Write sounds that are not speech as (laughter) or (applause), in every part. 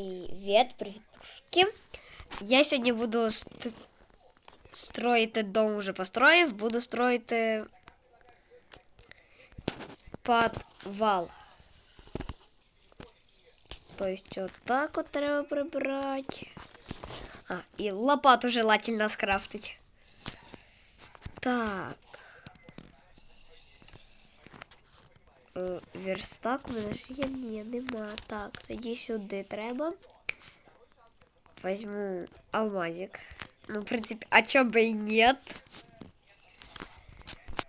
Привет, привітки. Я сьогодні буду ст- строїти дом уже построїв, буду строїти підвал. Тобто вот так от треба прибрати. А, і лопату желательно скрафтить. Так. Верстак у мене ж є, ні, нема. Так, тоді сюди треба. Возьму алмазик. Ну, в принципе, а чё бы и нет.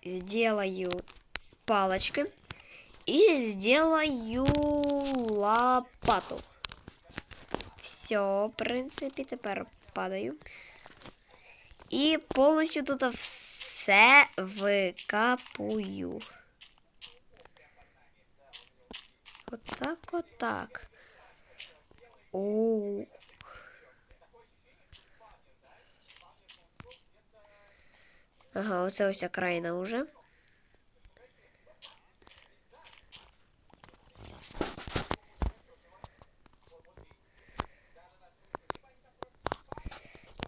Сделаю палочки. И сделаю лопату. Все, в принципе, тепер падаю. І повністю тут все викапую. Отак, отак. Ух. Ага, оце ось окраїна уже.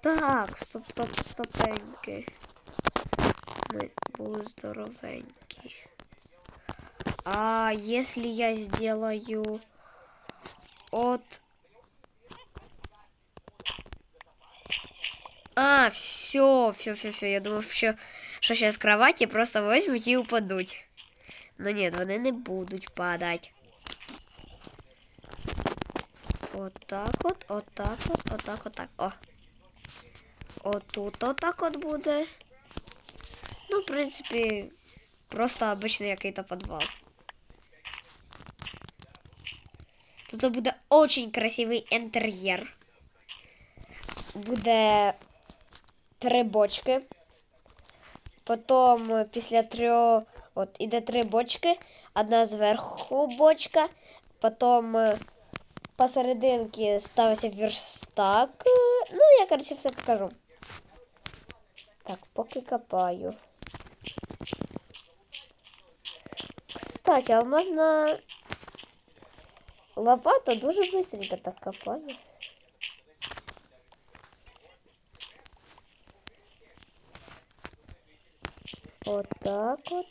Так, стоп, стоп, стопеньки. Ми були здоровенькі. А если я сделаю от... А, все, все, все, все. Я думав, що, що ще з кроваті просто возьмуть і упадуть. Ну ні, вони не будуть падати. Отак от, отак от, отак, отак. О. Отут отак от буде. Ну, в принципі, просто обычный який-то підвал. Тут буде очень красивий інтер'єр. Буде три бочки. Потім е, після трьох от іде три бочки. Одна зверху бочка. Потім е, посерединки ставиться верстак. Е, Ну, я, коротше, все покажу. Так, поки копаю. Кстати, алмазна лопата дуже быстренько так копає. Вот так вот.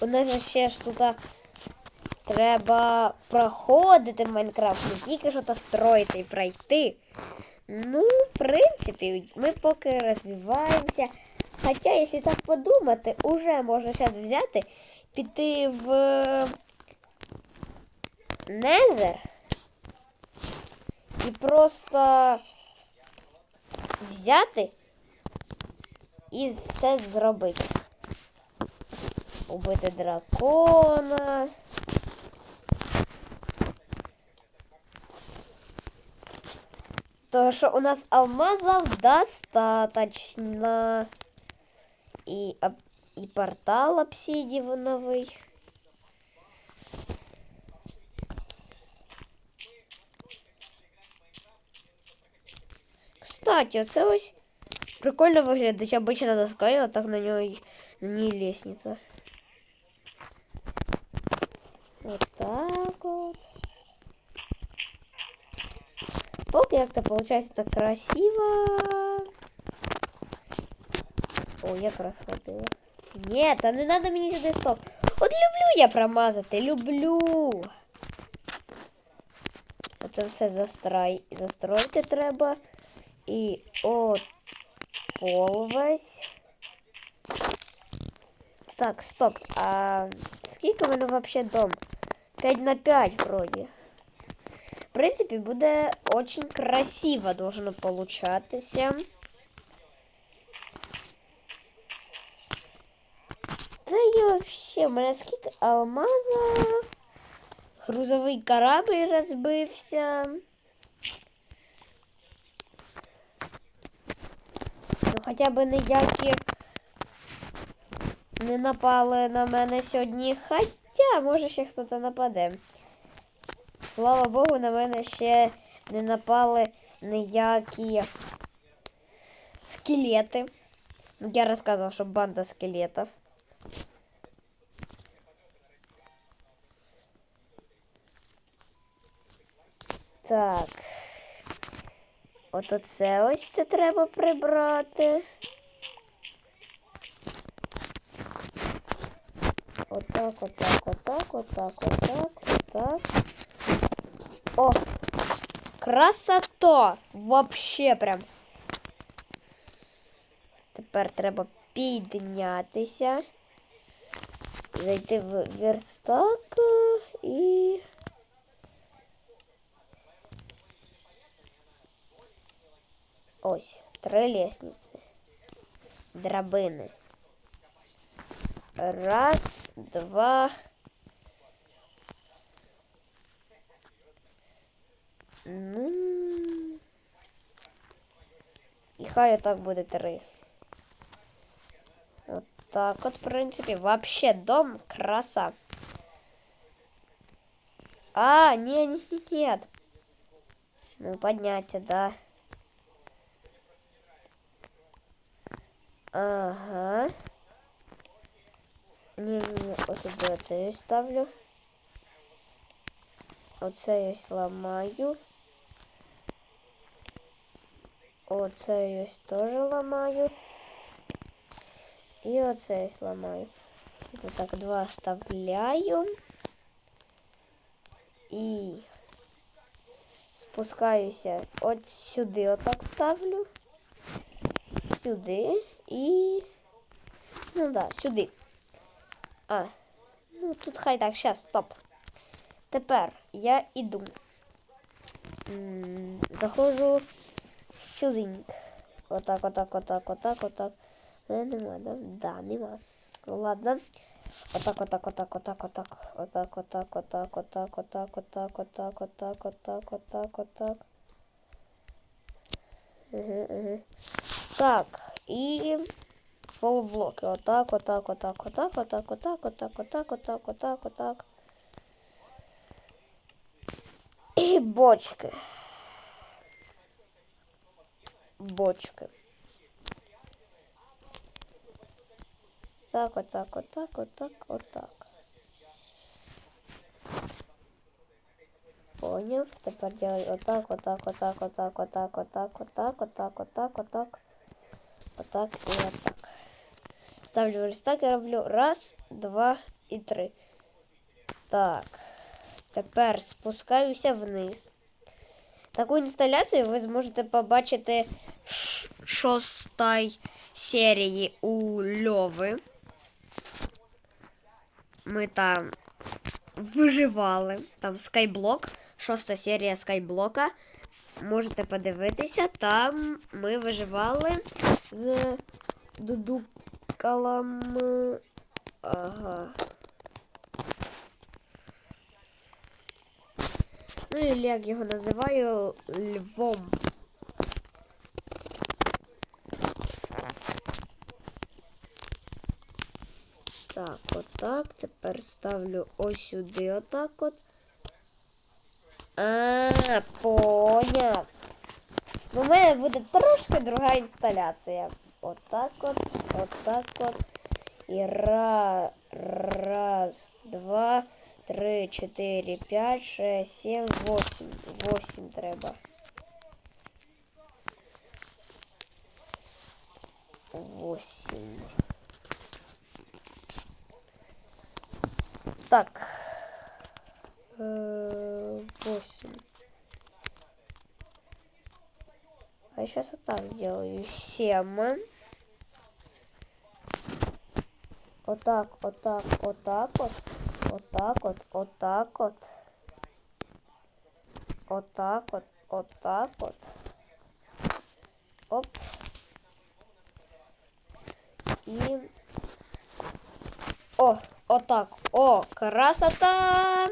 У нас же ще тут треба проходити Майнкрафт, не тільки що то строїти і пройти. Ну, в принципі, ми поки розвиваємося. Хоча, якщо так подумати, уже можна зараз взяти, піти в Незер і просто взяти і все зробити. Убити дракона. То, що у нас алмазов достаточно. І, об- і портал обсидіановий. Кстати, оце ось прикольно виглядить. Обычно доска, і отак на нього й- на ній лестниця. Вот так вот. Поки як-то получается так красиво. О, я якраз ходила. Ні, та не надо мені сюди стоп. От люблю я промазати, люблю. Оце все застрай... застроїти треба. І от пол весь. Так, стоп. А скільки в мене вообще дом? 5 на 5 вроде. В принципе, буде очень красиво должно получатися. Та й вообще, мене скільки алмаза. Грузовий корабль розбився. Ну, хоча б ніякі не напали на мене сьогодні. Хоча, може, ще хтось нападе. Слава Богу, на мене ще не напали ніякі скелети. Я рассказывал, что банда скелетов. Так. От оце ось це треба прибрати. Отак, отак, отак, отак, отак, отак. О! Красота! Вообще прям. Тепер треба піднятися. Зайти в верстак е, і. Ось, три лестниці. Драбини. Раз, два. Ну. І хай так буде три. От так от, в принципі. Вообще дом краса. А, не, не, не, нет. Ну, подняться, да. Ага. Не-не-не, ось сюди оце я ставлю. Оце я ламаю. Оце я теж ламаю. І оце я ламаю. Ось так два вставляю. І спускаюся от сюди отак ставлю. Сюди і... Ну да, сюди. А, ну тут хай так, щас, стоп. Тепер я іду. М, Заходжу сюди. Отак, отак, отак, отак, отак. Е, Нема, да? Да, нема. Ну, Ладно. Отак, отак, отак, отак, отак. Отак, отак, отак, отак, отак, отак, отак, отак, отак, отак, отак. Угу, угу. Так, і полублоки. Отак, отак, отак, отак, отак, отак, отак, отак, отак, отак, отак. І бочки. Бочки. Так, отак, отак, отак, отак. Поняв. Тепер делай отак, отак, отак, отак, отак, отак, отак, отак, отак, отак. Отак і отак. Ставлю верстак і роблю раз, два і три. Так. Тепер спускаюся вниз. Таку інсталяцію ви зможете побачити шостій серії у Льови. Ми там виживали. Там скайблок, шоста серія скайблока. Можете подивитися. Там ми виживали з дудукалом. Ага. Ну, і як його називаю львом. Так, отак. Тепер ставлю ось сюди, отак от. А, поняв. Ну, у мене буде трошки друга інсталяція. Отак от, отак от. І ра, раз, два, три, чотири, п'ять, шесть, сім, восемь. Восемь треба. Восемь. Так. Э, Восемь. А сейчас вот так сделаю. Семь. Вот так, вот так, вот так вот. Вот так вот, вот так вот. Вот так вот, вот так вот. Оп. И... О, вот так. О, красота!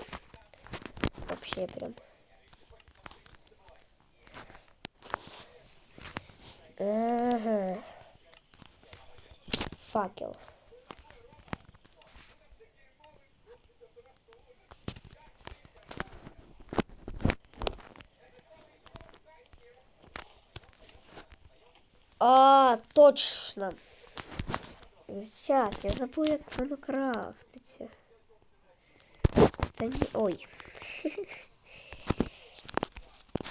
Вообще прям. Ага. Факел. А, точно. Сейчас, я забув, як воно крафтиться. Та ні. Ой. (laughs)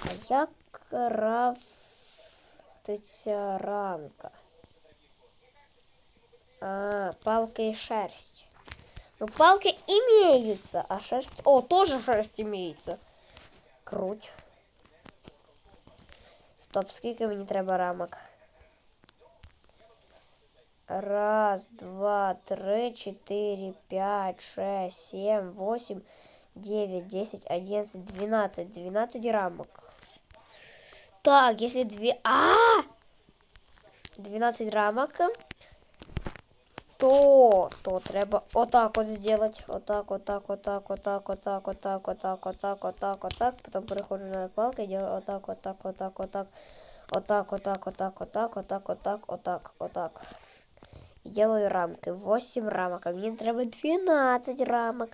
А як крафтиться рамка? А, палка и шерсть. Ну, палки имеются, а шерсть... О, тоже шерсть имеется. Круть. Стоп, скільки мені треба рамок? Раз, два, три, четыре, пять, шесть, семь, восемь, девять, десять, одиннадцать, двенадцать. Двенадцать рамок. Так, если две... А! 12 рамок. То, то треба отак от сделать. Отак, отак, отак, отак, отак, отак, отак, отак, отак, отак. Потом переходжу на палку и делаю отак, отак, отак, отак. Отак, отак, отак, отак, отак, отак, отак, отак И делаю рамки. 8 рамок. А мне треба 12 рамок.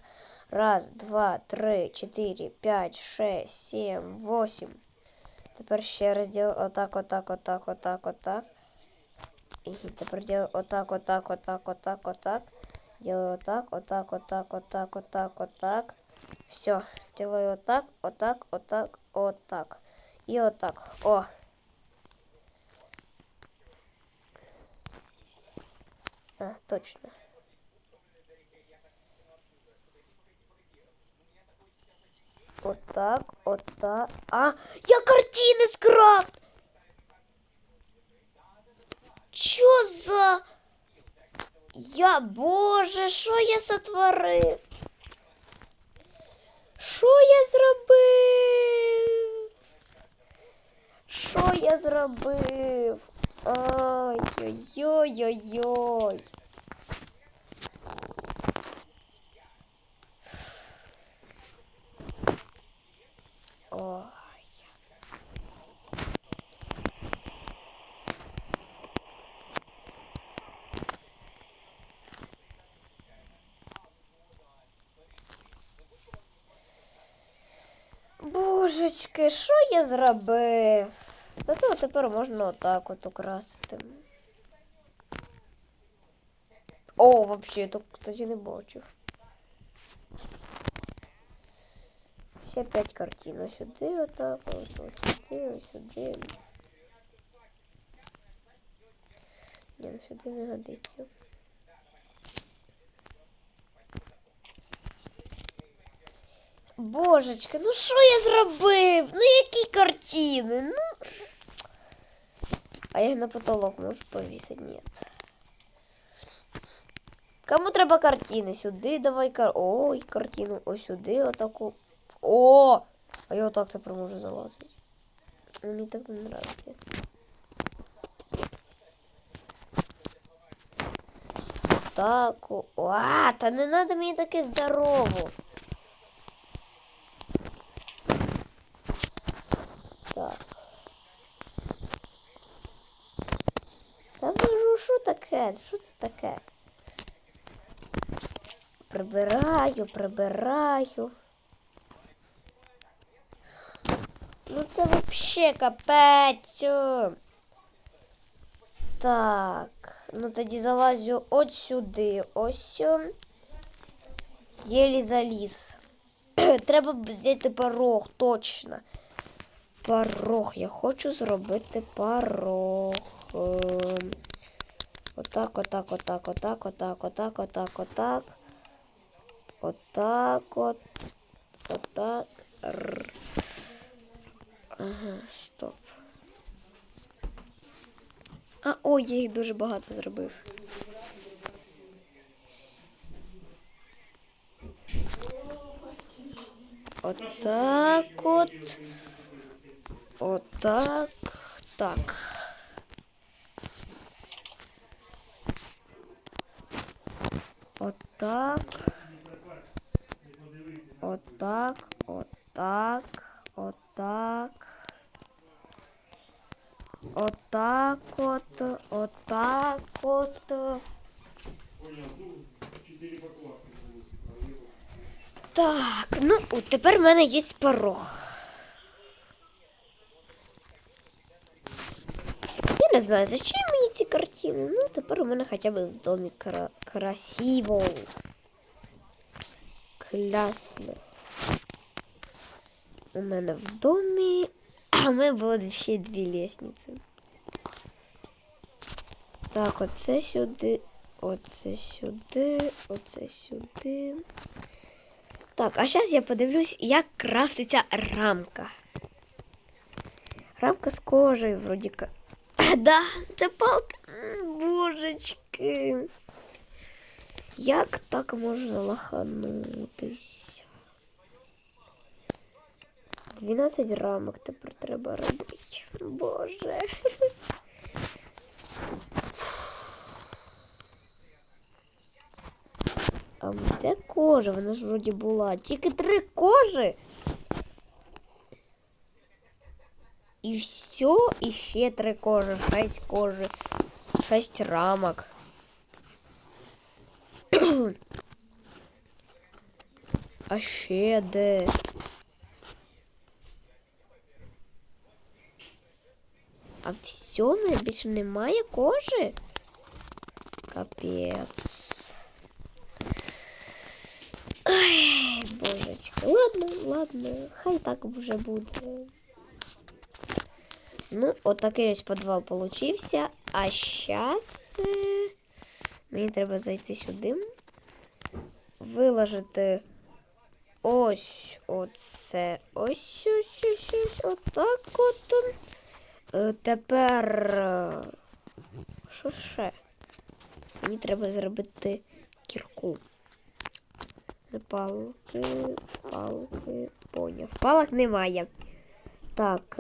Раз, два, три, чотири, п'ять, шесть, сім, восім. Тепер ще раз делаю отак, отак, отак, отак, отак. І тепер делаю отак, отак, отак, отак, отак. Делаю отак, отак, отак, отак, отак, отак. Все. Делаю отак, отак, отак, отак. І отак. О. А, точно. Отак, отак. А, я картини скрафт! Чо за? Я, боже, що я сотворив? Що я зробив? Що я зробив? Ай-ой-ой-ой-ой. Ой. Божечки, що я зробив? Зато тепер можна отак от украсити. О, вообще, я так, кстати, не бачив. Ще п'ять картин. Ось сюди отак, ось сюди, ось сюди. Ні, ну сюди не годиться. Божечки, ну що я зробив? Ну які картини? Ну. А я їх на потолок можу повісити? Ні. Кому треба картини? Сюди давай кар... Ой, картину. Ось сюди отаку. О! А я отак тепер можу залазити. Мені так не нравится. Так, а, та не надо мені таке здорово. Так. Та вижу, що? Це таке? Прибираю, прибираю. Ну це вообще капець. Так, ну тоді залазю от сюди. Ось. Єлі заліз. (clears throat) Треба взяти порог, точно. Порог. Я хочу зробити порог. Отак, отак, отак, отак, отак, отак, отак, отак. Отак от. Отак. Ага, стоп. А, ой, я їх дуже багато зробив. Отак от. Отак. Так. Отак. Отак. Отак. Отак. Отак от. Отак от. Так, ну от тепер в мене є порог. Я не знаю, зачем мені ці картини. Ну, тепер у мене хоча б в домі кра- красиво. Класно. У мене в домі. А в мене було ще дві лісниці. Так, оце сюди, оце сюди, оце сюди. Так, а зараз я подивлюсь, як крафтиться рамка. Рамка з кожею, вроді. (coughs) Да, це палка. Божечки. Як так можна лоханутись? 12 рамок тепер треба робити. Боже. (laughs) А де кожа? Вона ж вроді була. Тільки три кожи. І все, і ще три кожи, шесть кожи, шесть рамок. а ще де? А все, в мене більше немає кожи? Капець. Ай, божечки. Ладно, ладно, хай так вже буде. Ну, отакий ось підвал получився. А зараз е, мені треба зайти сюди. Виложити ось оце. Ось ось ось ось. Отак от. Е, Тепер. е, Що ще? Мені треба зробити кірку. Палки, палки, поняв. Палок немає. Так,